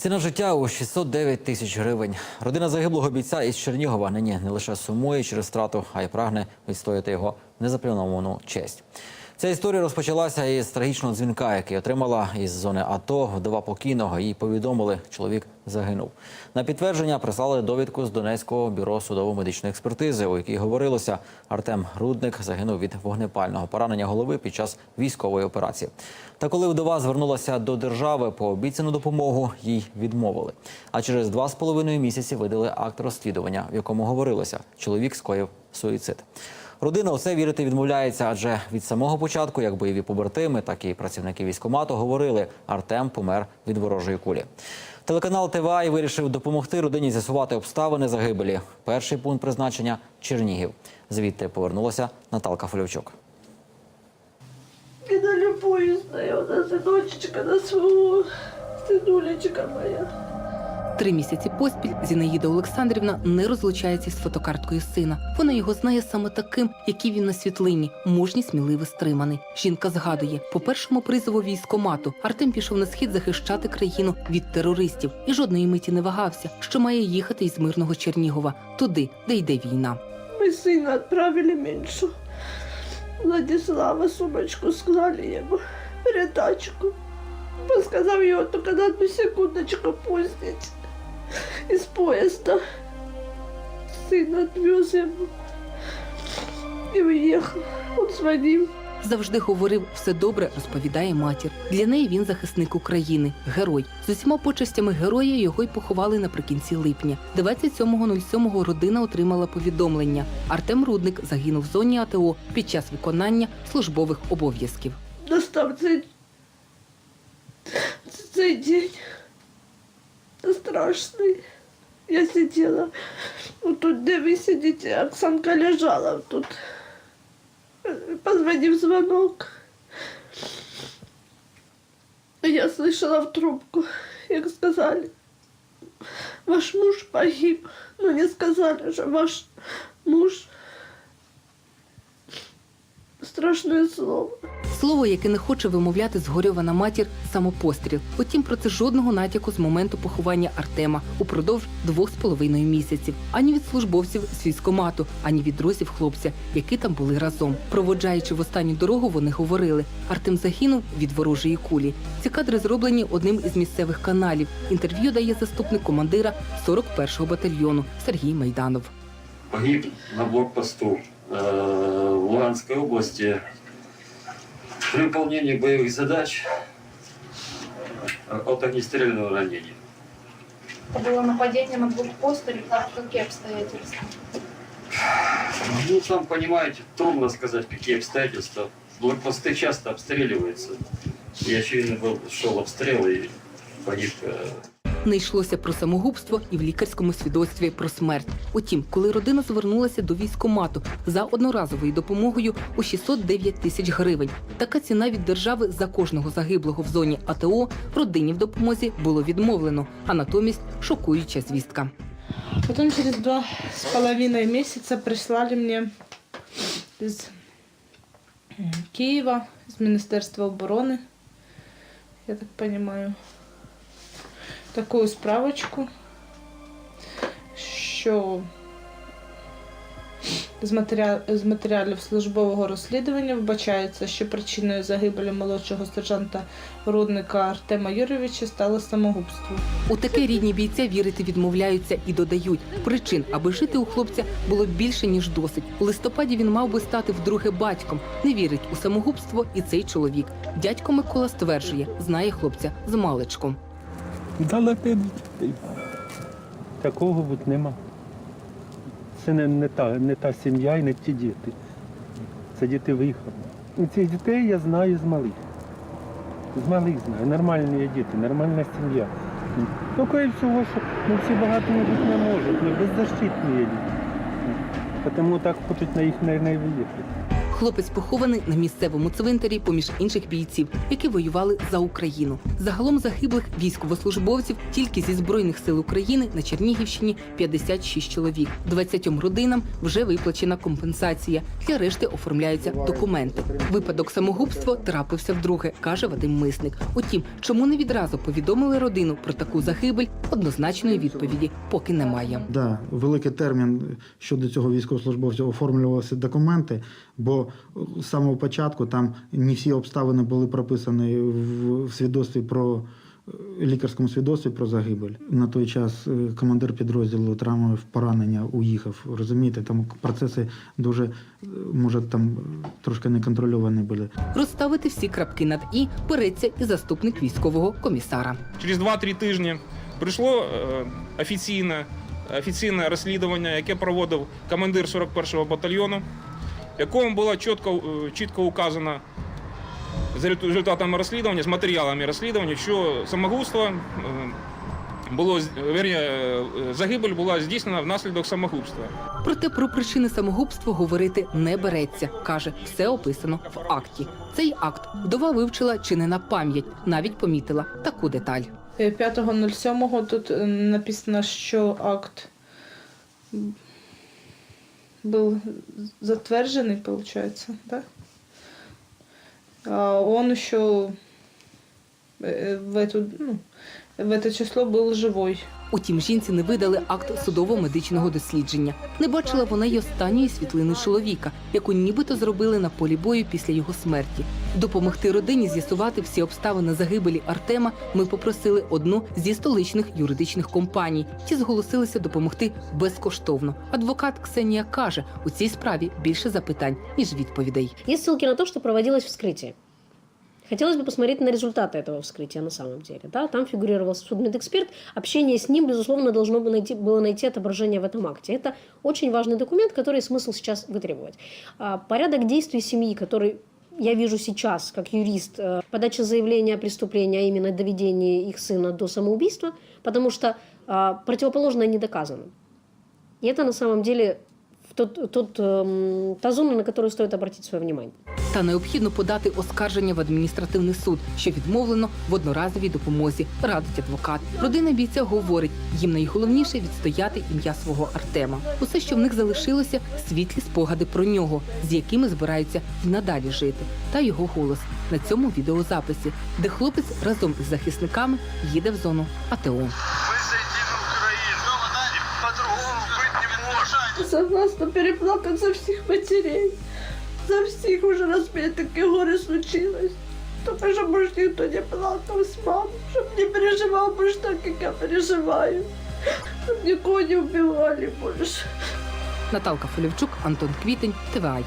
Ціна життя у 609 тисяч гривень. Родина загиблого бійця із Чернігова нині не лише сумує через втрату, а й прагне відстояти його незаплановану честь. Ця історія розпочалася із трагічного дзвінка, який отримала із зони АТО вдова покійного. Їй повідомили, чоловік загинув. На підтвердження прислали довідку з Донецького бюро судово-медичної експертизи, у якій говорилося, Артем Рудник загинув від вогнепального поранення голови під час військової операції. Та коли вдова звернулася до держави по обіцяну допомогу, їй відмовили. А через два з половиною місяці видали акт розслідування, в якому говорилося, чоловік скоїв суїцид. Родина у це вірити відмовляється, адже від самого початку, як бойові побратими, так і працівники військкомату говорили, Артем помер від ворожої кулі. Телеканал ТВА вирішив допомогти родині з'ясувати обставини загибелі. Перший пункт призначення Чернігів. Звідти повернулася Наталка Фольовчук. И на любую знаю, на сыночечка, на своего сынулечка моя. Три місяці поспіль Зінаїда Олександрівна не розлучається з фотокарткою сина. Вона його знає саме таким, який він на світлині, мужній, сміливий, стриманий. Жінка згадує, по першому призову військомату Артем пішов на схід захищати країну від терористів і жодної миті не вагався, що має їхати із мирного Чернігова туди, де йде війна. Мы сына отправили меньше. Владислава сумочку сказали ему, передачку. Он сказал ее только на секундочку пустить из поезда. Сын отвез ему и уехал. Он звонил. Завжди говорив все добре, розповідає матір. Для неї він захисник України, герой. З усіма почестями героя його й поховали наприкінці липня. 27.07 родина отримала повідомлення. Артем Рудник загинув в зоні АТО під час виконання службових обов'язків. Настав цей, цей день страшний. Я сиділа, тут, де ви сидите, Оксанка лежала тут. Позвонив звонок. Я слышала в трубку, як сказали, ваш муж погиб. Но не сказали, що ваш муж страшне слово. Слово, яке не хоче вимовляти згорьована матір, самопостріл. Утім, про це жодного натяку з моменту поховання Артема упродовж двох з половиною місяців. Ані від службовців з військомату, ані від друзів хлопця, які там були разом. Проводжаючи в останню дорогу, вони говорили: Артем загинув від ворожої кулі. Ці кадри зроблені одним із місцевих каналів. Інтерв'ю дає заступник командира 41-го батальйону Сергій Майданов. погиб на блокпосту в Луганской области при выполнении боевых задач э, от огнестрельного ранения. Это было нападение на блокпост или как, какие обстоятельства? Ну, там, понимаете, трудно сказать, какие обстоятельства. Блокпосты часто обстреливаются. И, очевидно, был, шел обстрел и погиб э, Не йшлося про самогубство і в лікарському свідоцтві про смерть. Утім, коли родина звернулася до військкомату за одноразовою допомогою у 609 тисяч гривень, така ціна від держави за кожного загиблого в зоні АТО родині в допомозі було відмовлено, а натомість шокуюча звістка. Потом через два с половиной месяца прислали мне из м, Киева, из Министерства обороны, я так понимаю, такую справочку, що з, матеріал, з матеріалів службового розслідування вбачається, що причиною загибелі молодшого сержанта Рудника Артема Юрійовича стало самогубство. У таке рідні бійця вірити відмовляються і додають причин, аби жити у хлопця було більше ніж досить. У листопаді він мав би стати вдруге батьком. Не вірить у самогубство і цей чоловік. Дядько Микола стверджує, знає хлопця з маличком. Далеко дітей. Такого от нема. Це не, не, та, не та сім'я і не ті діти. Це діти виїхали. І цих дітей я знаю з малих. З малих знаю. Нормальні діти, нормальна сім'я. Тільки і всього, що ну, всі багато бути не можуть, ну, беззащитні діти. Тому так хочуть на їх не виїхати. Хлопець похований на місцевому цвинтарі поміж інших бійців, які воювали за Україну. Загалом загиблих військовослужбовців тільки зі збройних сил України на Чернігівщині 56 чоловік. 20 родинам вже виплачена компенсація. Для решти оформляються документи. Випадок самогубства трапився вдруге, каже Вадим Мисник. Утім, чому не відразу повідомили родину про таку загибель, однозначної відповіді поки немає. Да, великий термін щодо цього військовослужбовця оформлювалися документи, бо з самого початку там не всі обставини були прописані в в свідоцтві про е, лікарському свідоцтві про загибель. На той час е, командир підрозділу отримав поранення, уїхав. Розумієте, там процеси дуже е, може там трошки неконтрольовані були. Розставити всі крапки над і береться і заступник військового комісара. Через 2-3 тижні прийшло офіційне, офіційне розслідування, яке проводив командир 41-го батальйону, в якому було чітко, е, чітко указано за результатами розслідування, з матеріалами розслідування, що самогубство е, було з- е, загибель була здійснена внаслідок самогубства. Проте про причини самогубства говорити не береться. каже, все описано в акті. Цей акт вдова вивчила чи не на пам'ять, навіть помітила таку деталь. Е, 5.07 тут написано, що акт був затверженный, получается, да? А он еще э, в эту, ну, в это число был живой. Утім, жінці не видали акт судово-медичного дослідження. Не бачила вона й останньої світлини чоловіка, яку нібито зробили на полі бою після його смерті. Допомогти родині з'ясувати всі обставини загибелі Артема ми попросили одну зі столичних юридичних компаній. Ті зголосилися допомогти безкоштовно. Адвокат Ксенія каже, у цій справі більше запитань ніж відповідей. Есть ссылки на то, что проводилось вскрытие. Хотелось бы посмотреть на результаты этого вскрытия на самом деле. Да? Там фигурировал судмедэксперт. Общение с ним, безусловно, должно было найти, было найти отображение в этом акте. Это очень важный документ, который смысл сейчас вытребовать. А, порядок действий семьи, который я вижу сейчас, как юрист, э, подача заявления о преступлении, а именно доведение их сына до самоубийства, потому что а, противоположное не доказано. И это на самом деле тот, тот, эм, та зона, на которую стоит обратить свое внимание. Та необхідно подати оскарження в адміністративний суд, що відмовлено в одноразовій допомозі, радить адвокат. Родина бійця говорить, їм найголовніше відстояти ім'я свого Артема. Усе, що в них залишилося, світлі спогади про нього, з якими збираються і надалі жити, та його голос на цьому відеозаписі, де хлопець разом із захисниками їде в зону АТО. Согласна переплакать за всех матерей. За всех уже раз у меня такое горе случилось. Только чтобы больше никто не плакал с мамой, чтобы не переживал больше так, как я переживаю. Чтобы никого не убивали больше. Наталка Фолівчук, Антон Квітень, ТВАЙ.